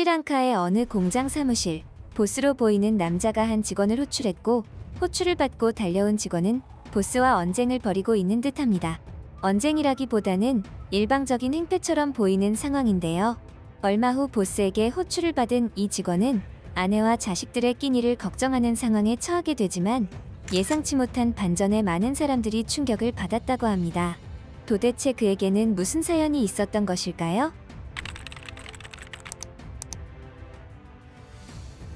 스리랑카의 어느 공장 사무실, 보스로 보이는 남자가 한 직원을 호출했고, 호출을 받고 달려온 직원은 보스와 언쟁을 벌이고 있는 듯합니다. 언쟁이라기보다는 일방적인 행패처럼 보이는 상황인데요. 얼마 후 보스에게 호출을 받은 이 직원은 아내와 자식들의 끼니를 걱정하는 상황에 처하게 되지만 예상치 못한 반전에 많은 사람들이 충격을 받았다고 합니다. 도대체 그에게는 무슨 사연이 있었던 것일까요?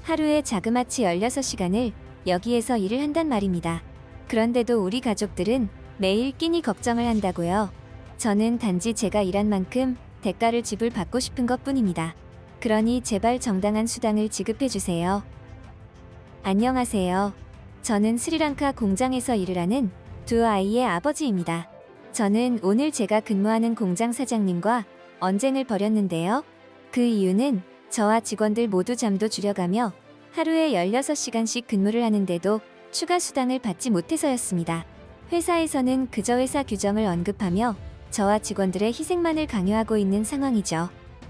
하루에 자그마치 16시간을 여기에서 일을 한단 말입니다. 그런데도 우리 가족들은 매일 끼니 걱정을 한다고요. 저는 단지 제가 일한 만큼 대가를 지불받고 싶은 것 뿐입니다. 그러니 제발 정당한 수당을 지급해 주세요. 안녕하세요. 저는 스리랑카 공장에서 일을 하는 두 아이의 아버지입니다. 저는 오늘 제가 근무하는 공장 사장님과 언쟁을 벌였는데요. 그 이유는 저와 직원들 모두 잠도 줄여가며 하루에 16시간씩 근무를 하는데도 추가 수당을 받지 못해서였습니다. 회사에서는 그저 회사 규정을 언급하며 저와 직원들의 희생만을 강요하고 있는 상황이죠.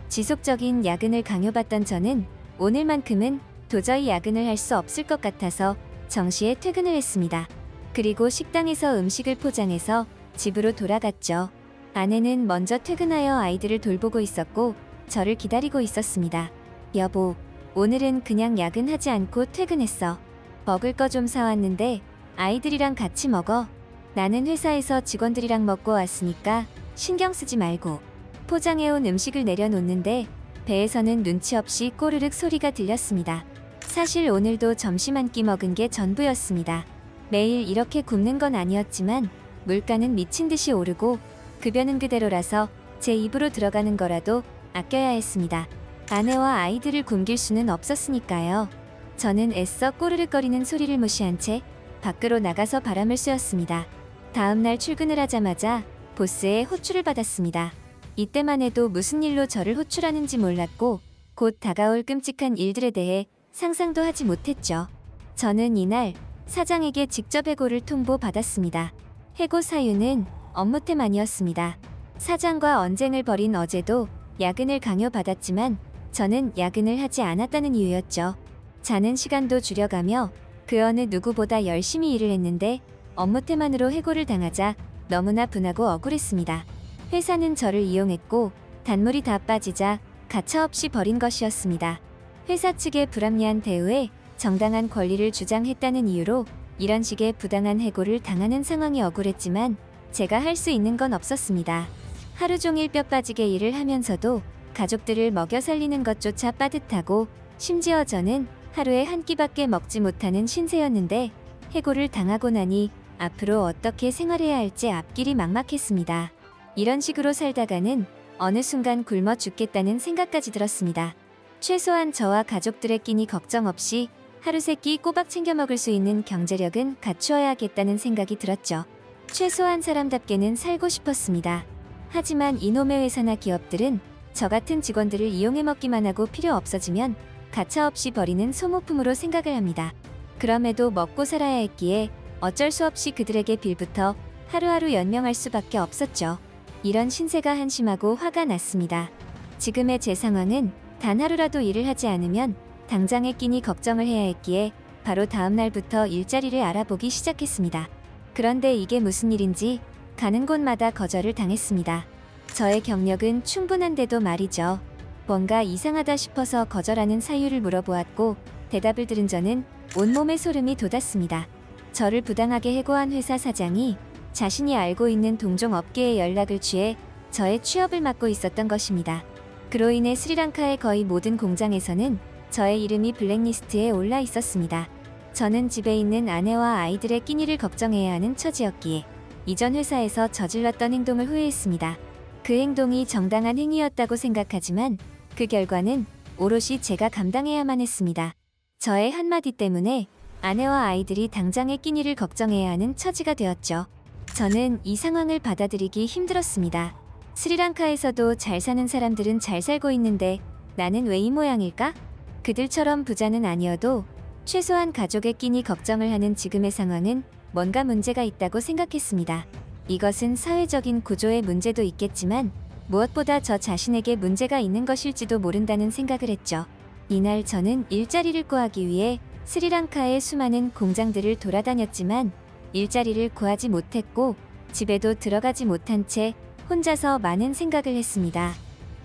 지속적인 야근을 강요받던 저는 오늘만큼은 도저히 야근을 할 수 없을 것 같아서 정시에 퇴근을 했습니다. 그리고 식당에서 음식을 포장해서 집으로 돌아갔죠. 아내는 먼저 퇴근하여 아이들을 돌보고 있었고 저를 기다리고 있었습니다. 여보, 오늘은 그냥 야근하지 않고 퇴근했어. 먹을 거 좀 사왔는데 아이들이랑 같이 먹어. 나는 회사에서 직원들이랑 먹고 왔으니까 신경 쓰지 말고. 포장해온 음식을 내려놓는데 배에서는 눈치 없이 꼬르륵 소리가 들렸습니다. 사실 오늘도 점심 한 끼 먹은 게 전부였습니다. 매일 이렇게 굶는 건 아니었지만 물가는 미친 듯이 오르고 급여는 그대로라서 제 입으로 들어가는 거라도 아껴야 했습니다. 아내와 아이들을 굶길 수는 없었으니까요. 저는 애써 꼬르륵거리는 소리를 무시한 채 밖으로 나가서 바람을 쐬었습니다. 다음 날 출근을 하자마자 보스의 호출을 받았습니다. 이때만 해도 무슨 일로 저를 호출하는지 몰랐고 곧 다가올 끔찍한 일들에 대해 상상도 하지 못했죠. 저는 이날 사장에게 직접 해고를 통보받았습니다. 해고 사유는 업무 때만이었습니다. 사장과 언쟁을 벌인 어제도 야근을 강요받았지만 저는 야근을 하지 않았다는 이유였죠. 자는 시간도 줄여가며 그 어느 누구보다 열심히 일을 했는데 업무 태만으로 해고를 당하자 너무나 분하고 억울했습니다. 회사는 저를 이용했고 단물이 다 빠지자 가차없이 버린 것이었습니다. 회사 측의 불합리한 대우에 정당한 권리를 주장했다는 이유로 이런 식의 부당한 해고를 당하는 상황이 억울했지만 제가 할 수 있는 건 없었습니다. 하루 종일 뼈 빠지게 일을 하면서도 가족들을 먹여 살리는 것조차 빠듯하고 심지어 저는 하루에 한 끼밖에 먹지 못하는 신세였는데 해고를 당하고 나니 앞으로 어떻게 생활해야 할지 앞길이 막막했습니다. 이런 식으로 살다가는 어느 순간 굶어 죽겠다는 생각까지 들었습니다. 최소한 저와 가족들의 끼니 걱정 없이 하루 세 끼 꼬박 챙겨 먹을 수 있는 경제력은 갖추어야겠다는 생각이 들었죠. 최소한 사람답게는 살고 싶었습니다. 하지만 이놈의 회사나 기업들은 저 같은 직원들을 이용해 먹기만 하고 필요 없어지면 가차없이 버리는 소모품으로 생각을 합니다. 그럼에도 먹고 살아야 했기에 어쩔 수 없이 그들에게 빌부터 하루하루 연명할 수밖에 없었죠. 이런 신세가 한심하고 화가 났습니다. 지금의 제 상황은 단 하루라도 일을 하지 않으면 당장의 끼니 걱정을 해야 했기에 바로 다음 날부터 일자리를 알아보기 시작했습니다. 그런데 이게 무슨 일인지 가는 곳마다 거절을 당했습니다. 저의 경력은 충분한데도 말이죠. 뭔가 이상하다 싶어서 거절하는 사유를 물어보았고 대답을 들은 저는 온몸에 소름이 돋았습니다. 저를 부당하게 해고한 회사 사장이 자신이 알고 있는 동종 업계에 연락을 취해 저의 취업을 맡고 있었던 것입니다. 그로 인해 스리랑카의 거의 모든 공장에서는 저의 이름이 블랙리스트에 올라 있었습니다. 저는 집에 있는 아내와 아이들의 끼니를 걱정해야 하는 처지였기에 이전 회사에서 저질렀던 행동을 후회했습니다. 그 행동이 정당한 행위였다고 생각하지만 그 결과는 오롯이 제가 감당해야만 했습니다. 저의 한마디 때문에 아내와 아이들이 당장의 끼니를 걱정해야 하는 처지가 되었죠. 저는 이 상황을 받아들이기 힘들었습니다. 스리랑카에서도 잘 사는 사람들은 잘 살고 있는데 나는 왜 이 모양일까? 그들처럼 부자는 아니어도 최소한 가족의 끼니 걱정을 하는 지금의 상황은 뭔가 문제가 있다고 생각했습니다. 이것은 사회적인 구조의 문제도 있겠지만 무엇보다 저 자신에게 문제가 있는 것일지도 모른다는 생각을 했죠. 이날 저는 일자리를 구하기 위해 스리랑카의 수많은 공장들을 돌아다녔지만 일자리를 구하지 못했고 집에도 들어가지 못한 채 혼자서 많은 생각을 했습니다.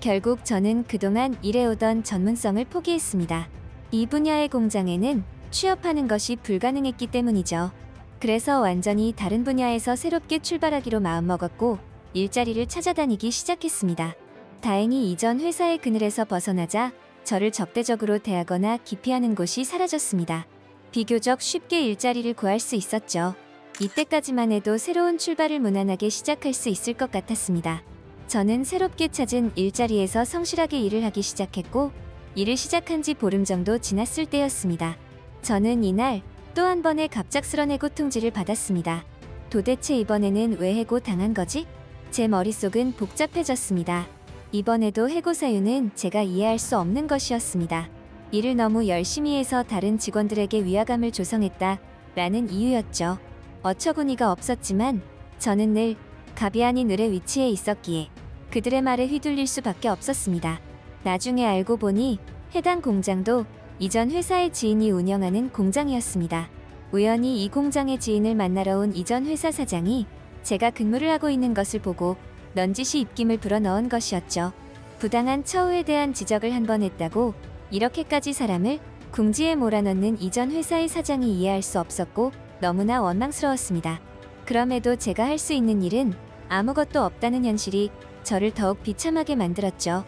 결국 저는 그동안 일해오던 전문성을 포기했습니다. 이 분야의 공장에는 취업하는 것이 불가능했기 때문이죠. 그래서 완전히 다른 분야에서 새롭게 출발하기로 마음먹었고 일자리를 찾아다니기 시작했습니다. 다행히 이전 회사의 그늘에서 벗어나자 저를 적대적으로 대하거나 기피하는 곳이 사라졌습니다. 비교적 쉽게 일자리를 구할 수 있었죠. 이때까지만 해도 새로운 출발을 무난하게 시작할 수 있을 것 같았습니다. 저는 새롭게 찾은 일자리에서 성실하게 일을 하기 시작했고, 일을 시작한 지 보름 정도 지났을 때였습니다. 저는 이날 또 한 번의 갑작스런 해고 통지를 받았습니다. 도대체 이번에는 왜 해고 당한 거지? 제 머릿속은 복잡해졌습니다. 이번에도 해고 사유는 제가 이해할 수 없는 것이었습니다. 일을 너무 열심히 해서 다른 직원들에게 위화감을 조성했다 라는 이유였죠. 어처구니가 없었지만 저는 늘 갑이 아닌 을의 위치에 있었기에 그들의 말에 휘둘릴 수밖에 없었습니다. 나중에 알고 보니 해당 공장도 이전 회사의 지인이 운영하는 공장이었습니다. 우연히 이 공장의 지인을 만나러 온 이전 회사 사장이 제가 근무를 하고 있는 것을 보고 넌지시 입김을 불어넣은 것이었죠. 부당한 처우에 대한 지적을 한 번 했다고 이렇게까지 사람을 궁지에 몰아넣는 이전 회사의 사장이 이해할 수 없었고 너무나 원망스러웠습니다. 그럼에도 제가 할 수 있는 일은 아무것도 없다는 현실이 저를 더욱 비참하게 만들었죠.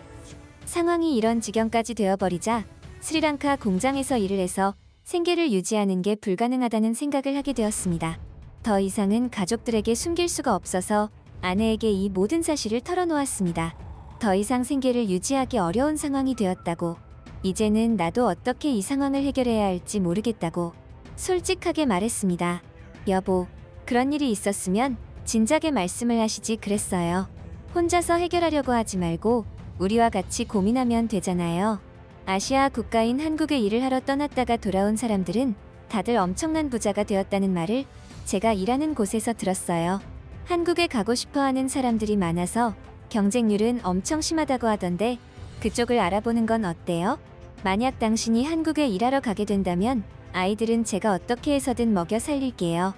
상황이 이런 지경까지 되어버리자 스리랑카 공장에서 일을 해서 생계를 유지하는 게 불가능하다는 생각을 하게 되었습니다. 더 이상은 가족들에게 숨길 수가 없어서 아내에게 이 모든 사실을 털어놓았습니다. 더 이상 생계를 유지하기 어려운 상황이 되었다고. 이제는 나도 어떻게 이 상황을 해결해야 할지 모르겠다고. 솔직하게 말했습니다. 여보, 그런 일이 있었으면 진작에 말씀을 하시지 그랬어요. 혼자서 해결하려고 하지 말고 우리와 같이 고민하면 되잖아요. 아시아 국가인 한국에 일을 하러 떠났다가 돌아온 사람들은 다들 엄청난 부자가 되었다는 말을 제가 일하는 곳에서 들었어요. 한국에 가고 싶어 하는 사람들이 많아서 경쟁률은 엄청 심하다고 하던데 그쪽을 알아보는 건 어때요? 만약 당신이 한국에 일하러 가게 된다면 아이들은 제가 어떻게 해서든 먹여 살릴게요.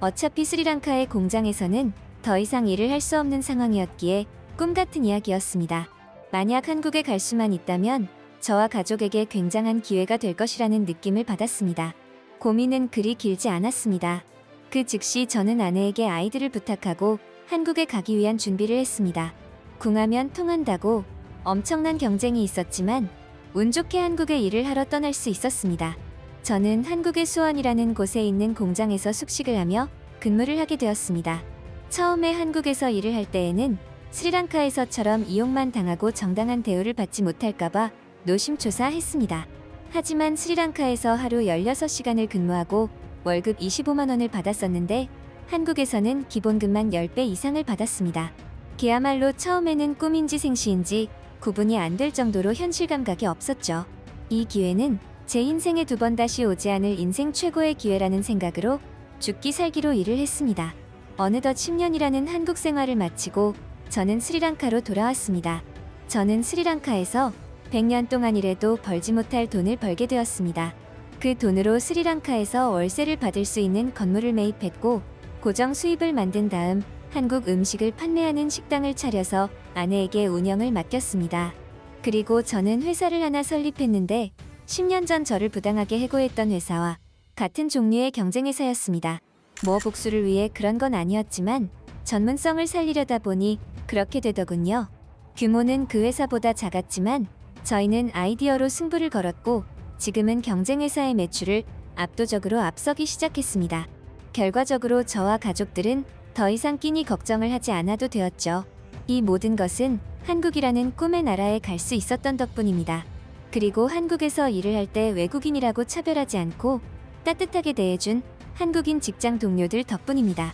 어차피 스리랑카의 공장에서는 더 이상 일을 할 수 없는 상황이었기에 꿈 같은 이야기였습니다. 만약 한국에 갈 수만 있다면 저와 가족에게 굉장한 기회가 될 것이라는 느낌을 받았습니다. 고민은 그리 길지 않았습니다. 그 즉시 저는 아내에게 아이들을 부탁하고 한국에 가기 위한 준비를 했습니다. 궁하면 통한다고 엄청난 경쟁이 있었지만 운 좋게 한국에 일을 하러 떠날 수 있었습니다. 저는 한국의 수원이라는 곳에 있는 공장에서 숙식을 하며 근무를 하게 되었습니다. 처음에 한국에서 일을 할 때에는 스리랑카에서처럼 이용만 당하고 정당한 대우를 받지 못할까봐 노심초사했습니다. 하지만 스리랑카에서 하루 16시간을 근무하고 월급 25만 원을 받았었는데 한국에서는 기본급만 10배 이상을 받았습니다. 그야말로 처음에는 꿈인지 생시인지 구분이 안 될 정도로 현실 감각이 없었죠. 이 기회는 제 인생에 두 번 다시 오지 않을 인생 최고의 기회라는 생각으로 죽기 살기로 일을 했습니다. 어느덧 10년이라는 한국 생활을 마치고 저는 스리랑카로 돌아왔습니다. 저는 스리랑카에서 100년 동안 일해도 벌지 못할 돈을 벌게 되었습니다. 그 돈으로 스리랑카에서 월세를 받을 수 있는 건물을 매입했고 고정 수입을 만든 다음 한국 음식을 판매하는 식당을 차려서 아내에게 운영을 맡겼습니다. 그리고 저는 회사를 하나 설립했는데 10년 전 저를 부당하게 해고했던 회사와 같은 종류의 경쟁회사였습니다. 뭐 복수를 위해 그런 건 아니었지만 전문성을 살리려다 보니 그렇게 되더군요. 규모는 그 회사보다 작았지만 저희는 아이디어로 승부를 걸었고 지금은 경쟁 회사의 매출을 압도적으로 앞서기 시작했습니다. 결과적으로 저와 가족들은 더 이상 끼니 걱정을 하지 않아도 되었죠. 이 모든 것은 한국이라는 꿈의 나라에 갈 수 있었던 덕분입니다. 그리고 한국에서 일을 할 때 외국인이라고 차별하지 않고 따뜻하게 대해준 한국인 직장 동료들 덕분입니다.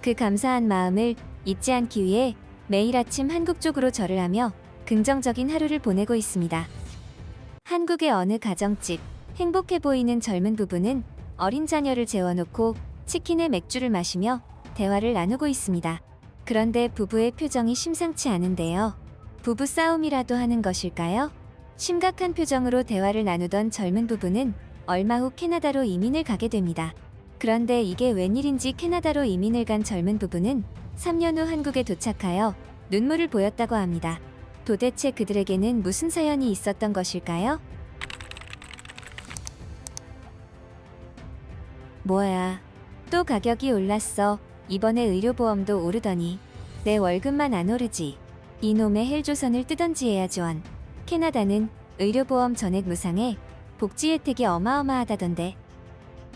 그 감사한 마음을 잊지 않기 위해 매일 아침 한국 쪽으로 절을 하며 긍정적인 하루를 보내고 있습니다. 한국의 어느 가정집, 행복해 보이는 젊은 부부는 어린 자녀를 재워놓고 치킨에 맥주를 마시며 대화를 나누고 있습니다. 그런데 부부의 표정이 심상치 않은데요. 부부 싸움이라도 하는 것일까요? 심각한 표정으로 대화를 나누던 젊은 부부는 얼마 후 캐나다로 이민을 가게 됩니다. 그런데 이게 웬일인지 캐나다로 이민을 간 젊은 부부는 3년 후 한국에 도착하여 눈물을 보였다고 합니다. 도대체 그들에게는 무슨 사연이 있었던 것일까요? 뭐야. 또 가격이 올랐어. 이번에 의료보험도 오르더니. 내 월급만 안 오르지. 이놈의 헬조선을 뜨던지 해야지 원. 캐나다는 의료보험 전액 무상에 복지 혜택이 어마어마하다던데.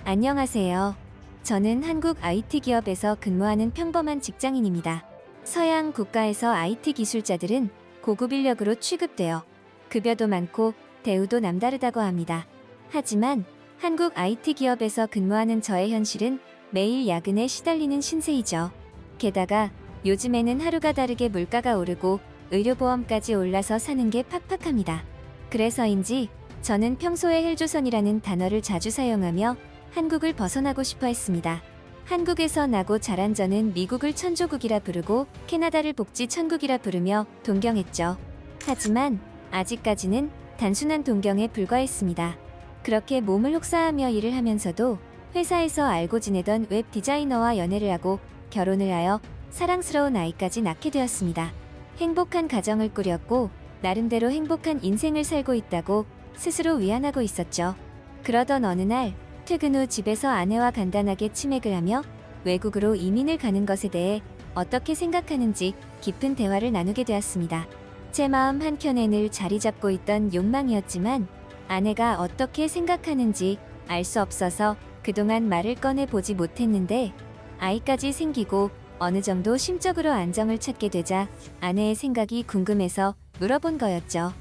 안녕하세요. 저는 한국 IT 기업에서 근무하는 평범한 직장인입니다. 서양 국가에서 IT 기술자들은 고급 인력으로 취급되어 급여도 많고 대우도 남다르다고 합니다. 하지만 한국 IT 기업에서 근무하는 저의 현실은 매일 야근에 시달리는 신세이죠. 게다가 요즘에는 하루가 다르게 물가가 오르고 의료보험까지 올라서 사는 게 팍팍합니다. 그래서인지 저는 평소에 헬조선이라는 단어를 자주 사용하며 한국을 벗어나고 싶어 했습니다. 한국에서 나고 자란 저는 미국을 천조국이라 부르고 캐나다를 복지 천국이라 부르며 동경했죠. 하지만 아직까지는 단순한 동경에 불과했습니다. 그렇게 몸을 혹사하며 일을 하면서도 회사에서 알고 지내던 웹 디자이너와 연애를 하고 결혼을 하여 사랑스러운 아이까지 낳게 되었습니다. 행복한 가정을 꾸렸고 나름대로 행복한 인생을 살고 있다고 스스로 위안하고 있었죠. 그러던 어느 날 퇴근 후 집에서 아내와 간단하게 치맥을 하며 외국으로 이민을 가는 것에 대해 어떻게 생각하는지 깊은 대화를 나누게 되었습니다. 제 마음 한켠에 늘 자리 잡고 있던 욕망이었지만 아내가 어떻게 생각하는지 알 수 없어서 그동안 말을 꺼내 보지 못했는데 아이까지 생기고 어느 정도 심적으로 안정을 찾게 되자 아내의 생각이 궁금해서 물어본 거였죠.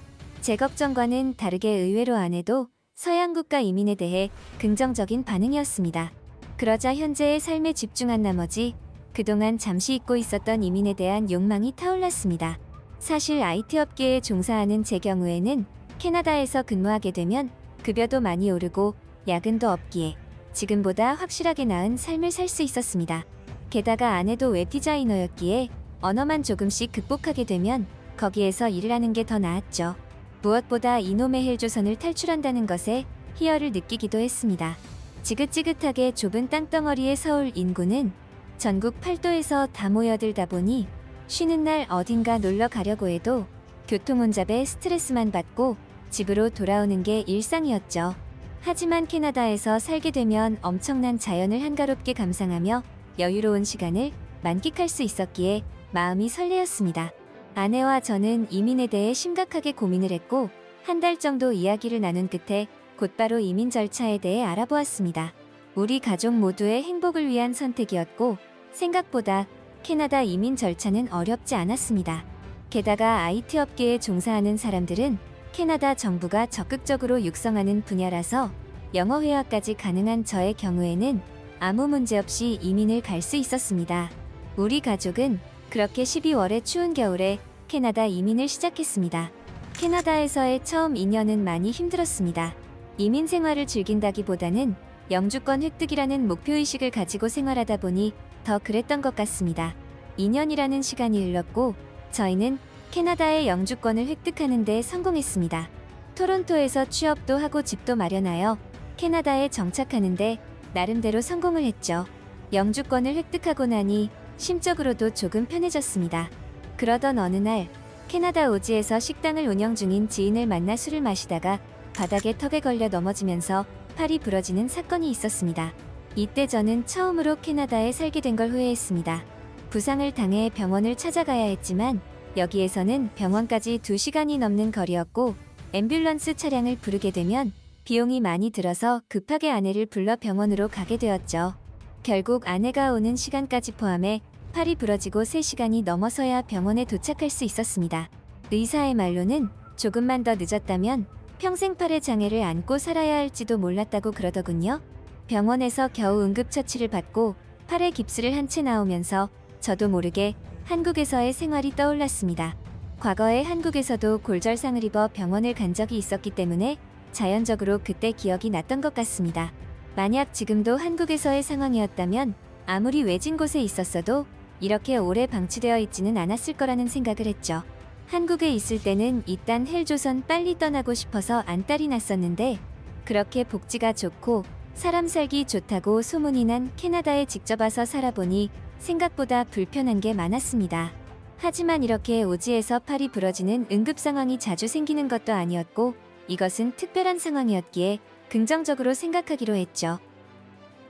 제 걱정과는 다르게 의외로 아내도 서양 국가 이민에 대해 긍정적인 반응이었습니다. 그러자 현재의 삶에 집중한 나머지 그동안 잠시 잊고 있었던 이민에 대한 욕망이 타올랐습니다. 사실 IT 업계에 종사하는 제 경우에는 캐나다에서 근무하게 되면 급여도 많이 오르고 야근도 없기에 지금보다 확실하게 나은 삶을 살 수 있었습니다. 게다가 아내도 웹 디자이너였기에 언어만 조금씩 극복하게 되면 거기에서 일을 하는 게 더 나았죠. 무엇보다 이놈의 헬조선을 탈출한다는 것에 희열을 느끼기도 했습니다. 지긋지긋하게 좁은 땅덩어리의 서울 인구는 전국 8도에서 다 모여들다 보니 쉬는 날 어딘가 놀러 가려고 해도 교통 혼잡에 스트레스만 받고 집으로 돌아오는 게 일상이었죠. 하지만 캐나다에서 살게 되면 엄청난 자연을 한가롭게 감상하며 여유로운 시간을 만끽할 수 있었기에 마음이 설레었습니다. 아내와 저는 이민에 대해 심각하게 고민을 했고 한 달 정도 이야기를 나눈 끝에 곧바로 이민 절차에 대해 알아보았습니다. 우리 가족 모두의 행복을 위한 선택이었고 생각보다 캐나다 이민 절차는 어렵지 않았습니다. 게다가 IT 업계에 종사하는 사람들은 캐나다 정부가 적극적으로 육성하는 분야라서 영어 회화까지 가능한 저의 경우에는 아무 문제 없이 이민을 갈 수 있었습니다. 우리 가족은 그렇게 12월의 추운 겨울에 캐나다 이민을 시작했습니다. 캐나다에서의 처음 2년은 많이 힘들었습니다. 이민 생활을 즐긴다기보다는 영주권 획득이라는 목표의식을 가지고 생활하다 보니 더 그랬던 것 같습니다. 2년이라는 시간이 흘렀고 저희는 캐나다의 영주권을 획득하는 데 성공했습니다. 토론토에서 취업도 하고 집도 마련하여 캐나다에 정착하는데 나름대로 성공을 했죠. 영주권을 획득하고 나니 심적으로도 조금 편해졌습니다. 그러던 어느 날 캐나다 오지에서 식당을 운영 중인 지인을 만나 술을 마시다가 바닥에 턱에 걸려 넘어지면서 팔이 부러지는 사건이 있었습니다. 이때 저는 처음으로 캐나다에 살게 된 걸 후회했습니다. 부상을 당해 병원을 찾아가야 했지만 여기에서는 병원까지 2시간이 넘는 거리였고 앰뷸런스 차량을 부르게 되면 비용이 많이 들어서 급하게 아내를 불러 병원으로 가게 되었죠. 결국 아내가 오는 시간까지 포함해 팔이 부러지고 3시간이 넘어서야 병원에 도착할 수 있었습니다. 의사의 말로는 조금만 더 늦었다면 평생 팔의 장애를 안고 살아야 할지도 몰랐다고 그러더군요. 병원에서 겨우 응급처치를 받고 팔에 깁스를 한 채 나오면서 저도 모르게 한국에서의 생활이 떠올랐습니다. 과거에 한국에서도 골절상을 입어 병원을 간 적이 있었기 때문에 자연적으로 그때 기억이 났던 것 같습니다. 만약 지금도 한국에서의 상황이었다면 아무리 외진 곳에 있었어도 이렇게 오래 방치되어 있지는 않았을 거라는 생각을 했죠. 한국에 있을 때는 이딴 헬조선 빨리 떠나고 싶어서 안달이 났었는데 그렇게 복지가 좋고 사람 살기 좋다고 소문이 난 캐나다에 직접 와서 살아보니 생각보다 불편한 게 많았습니다. 하지만 이렇게 오지에서 팔이 부러지는 응급 상황이 자주 생기는 것도 아니었고 이것은 특별한 상황이었기에 긍정적으로 생각하기로 했죠.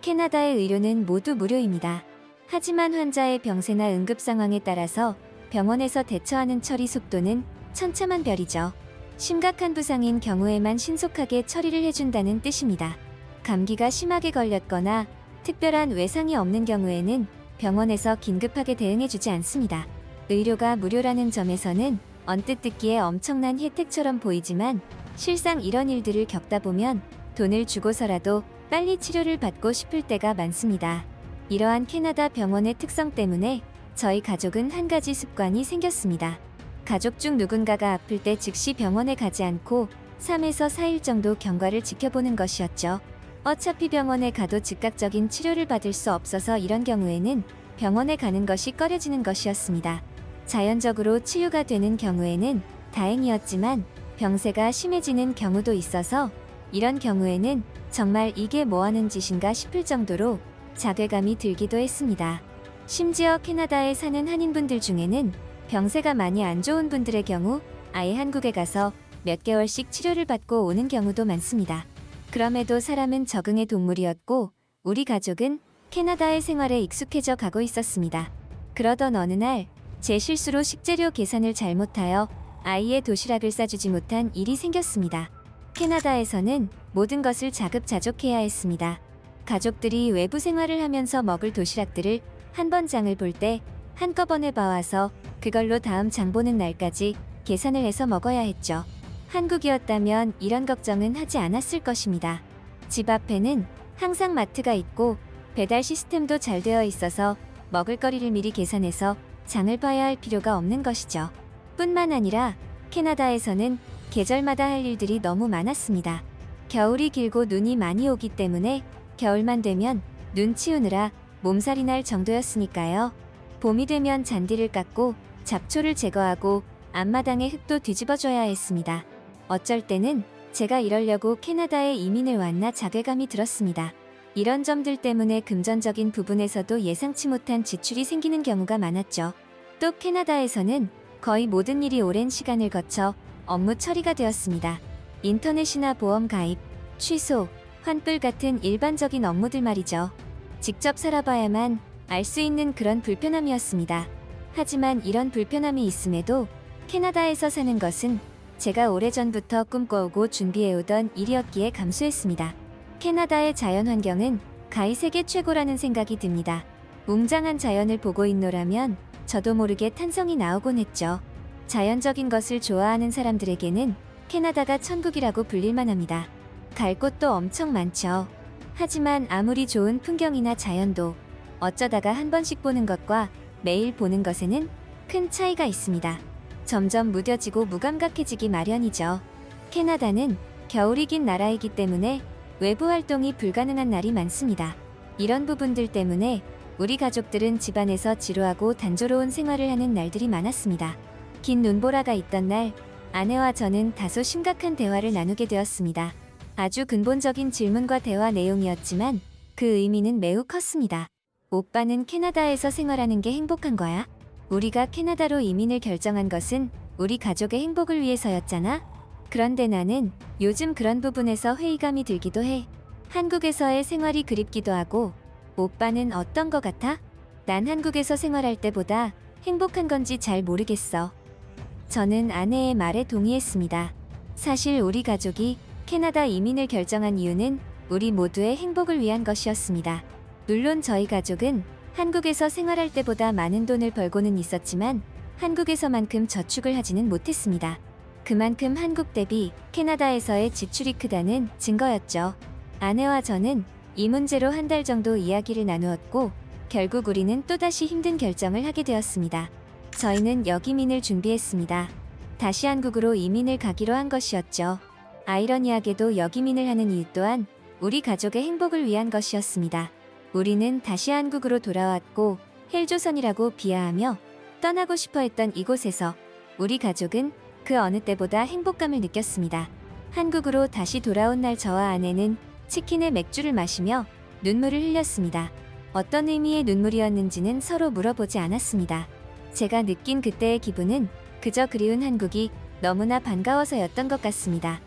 캐나다의 의료는 모두 무료입니다. 하지만 환자의 병세나 응급 상황에 따라서 병원에서 대처하는 처리 속도는 천차만별이죠. 심각한 부상인 경우에만 신속하게 처리를 해준다는 뜻입니다. 감기가 심하게 걸렸거나 특별한 외상이 없는 경우에는 병원에서 긴급하게 대응해주지 않습니다. 의료가 무료라는 점에서는 언뜻 듣기에 엄청난 혜택처럼 보이지만 실상 이런 일들을 겪다 보면 돈을 주고서라도 빨리 치료를 받고 싶을 때가 많습니다. 이러한 캐나다 병원의 특성 때문에 저희 가족은 한 가지 습관이 생겼습니다. 가족 중 누군가가 아플 때 즉시 병원에 가지 않고 3에서 4일 정도 경과를 지켜보는 것이었죠. 어차피 병원에 가도 즉각적인 치료를 받을 수 없어서 이런 경우에는 병원에 가는 것이 꺼려지는 것이었습니다. 자연적으로 치유가 되는 경우에는 다행이었지만 병세가 심해지는 경우도 있어서 이런 경우에는 정말 이게 뭐 하는 짓인가 싶을 정도로 자괴감이 들기도 했습니다. 심지어 캐나다에 사는 한인분들 중에는 병세가 많이 안 좋은 분들의 경우 아예 한국에 가서 몇 개월씩 치료를 받고 오는 경우도 많습니다. 그럼에도 사람은 적응의 동물이었고 우리 가족은 캐나다의 생활에 익숙해져 가고 있었습니다. 그러던 어느 날 제 실수로 식재료 계산을 잘못하여 아이의 도시락을 싸주지 못한 일이 생겼습니다. 캐나다에서는 모든 것을 자급자족해야 했습니다. 가족들이 외부 생활을 하면서 먹을 도시락들을 한 번 장을 볼 때 한꺼번에 봐와서 그걸로 다음 장 보는 날까지 계산을 해서 먹어야 했죠. 한국이었다면 이런 걱정은 하지 않았을 것입니다. 집 앞에는 항상 마트가 있고 배달 시스템도 잘 되어 있어서 먹을거리를 미리 계산해서 장을 봐야 할 필요가 없는 것이죠. 뿐만 아니라 캐나다에서는 계절마다 할 일들이 너무 많았습니다. 겨울이 길고 눈이 많이 오기 때문에 겨울만 되면 눈 치우느라 몸살이 날 정도였으니까요. 봄이 되면 잔디를 깎고 잡초를 제거하고 앞마당의 흙도 뒤집어줘야 했습니다. 어쩔 때는 제가 이러려고 캐나다에 이민을 왔나 자괴감이 들었습니다. 이런 점들 때문에 금전적인 부분에서도 예상치 못한 지출이 생기는 경우가 많았죠. 또 캐나다에서는 거의 모든 일이 오랜 시간을 거쳐 업무 처리가 되었습니다. 인터넷이나 보험 가입, 취소, 환불 같은 일반적인 업무들 말이죠. 직접 살아봐야만 알 수 있는 그런 불편함이었습니다. 하지만 이런 불편함이 있음에도 캐나다에서 사는 것은 제가 오래전부터 꿈꿔오고 준비해오던 일이었기에 감수했습니다. 캐나다의 자연 환경은 가히 세계 최고라는 생각이 듭니다. 웅장한 자연을 보고 있노라면 저도 모르게 탄성이 나오곤 했죠. 자연적인 것을 좋아하는 사람들에게는 캐나다가 천국이라고 불릴만 합니다. 갈 곳도 엄청 많죠. 하지만 아무리 좋은 풍경이나 자연도 어쩌다가 한 번씩 보는 것과 매일 보는 것에는 큰 차이가 있습니다. 점점 무뎌지고 무감각해지기 마련이죠. 캐나다는 겨울이 긴 나라이기 때문에 외부 활동이 불가능한 날이 많습니다. 이런 부분들 때문에 우리 가족들은 집안에서 지루하고 단조로운 생활을 하는 날들이 많았습니다. 긴 눈보라가 있던 날, 아내와 저는 다소 심각한 대화를 나누게 되었습니다. 아주 근본적인 질문과 대화 내용이었지만 그 의미는 매우 컸습니다. 오빠는 캐나다에서 생활하는 게 행복한 거야? 우리가 캐나다로 이민을 결정한 것은 우리 가족의 행복을 위해서였잖아? 그런데 나는 요즘 그런 부분에서 회의감이 들기도 해. 한국에서의 생활이 그립기도 하고, 오빠는 어떤 거 같아? 난 한국에서 생활할 때보다 행복한 건지 잘 모르겠어. 저는 아내의 말에 동의했습니다. 사실 우리 가족이 캐나다 이민을 결정한 이유는 우리 모두의 행복을 위한 것이었습니다. 물론 저희 가족은 한국에서 생활할 때보다 많은 돈을 벌고는 있었지만 한국에서만큼 저축을 하지는 못했습니다. 그만큼 한국 대비 캐나다에서의 지출이 크다는 증거였죠. 아내와 저는 이 문제로 한 달 정도 이야기를 나누었고 결국 우리는 또다시 힘든 결정을 하게 되었습니다. 저희는 여기민을 준비했습니다. 다시 한국으로 이민을 가기로 한 것이었죠. 아이러니하게도 여기민을 하는 이유 또한 우리 가족의 행복을 위한 것이었습니다. 우리는 다시 한국으로 돌아왔고 헬조선이라고 비하하며 떠나고 싶어 했던 이곳에서 우리 가족은 그 어느 때보다 행복감을 느꼈습니다. 한국으로 다시 돌아온 날 저와 아내는 치킨에 맥주를 마시며 눈물을 흘렸습니다. 어떤 의미의 눈물이었는지는 서로 물어보지 않았습니다. 제가 느낀 그때의 기분은 그저 그리운 한국이 너무나 반가워서였던 것 같습니다.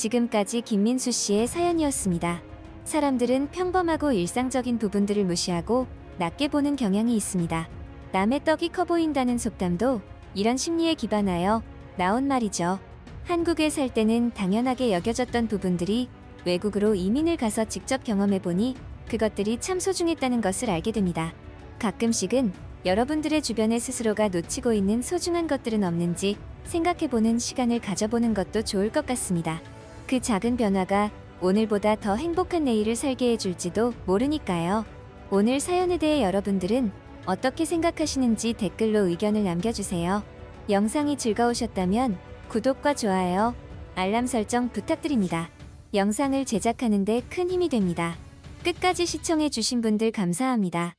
지금까지 김민수 씨의 사연이었습니다. 사람들은 평범하고 일상적인 부분들을 무시하고 낮게 보는 경향이 있습니다. 남의 떡이 커 보인다는 속담도 이런 심리에 기반하여 나온 말이죠. 한국에 살 때는 당연하게 여겨졌던 부분들이 외국으로 이민을 가서 직접 경험해 보니 그것들이 참 소중했다는 것을 알게 됩니다. 가끔씩은 여러분들의 주변에 스스로가 놓치고 있는 소중한 것들은 없는지 생각해 보는 시간을 가져보는 것도 좋을 것 같습니다. 그 작은 변화가 오늘보다 더 행복한 내일을 살게 해줄지도 모르니까요. 오늘 사연에 대해 여러분들은 어떻게 생각하시는지 댓글로 의견을 남겨주세요. 영상이 즐거우셨다면 구독과 좋아요, 알람 설정 부탁드립니다. 영상을 제작하는데 큰 힘이 됩니다. 끝까지 시청해주신 분들 감사합니다.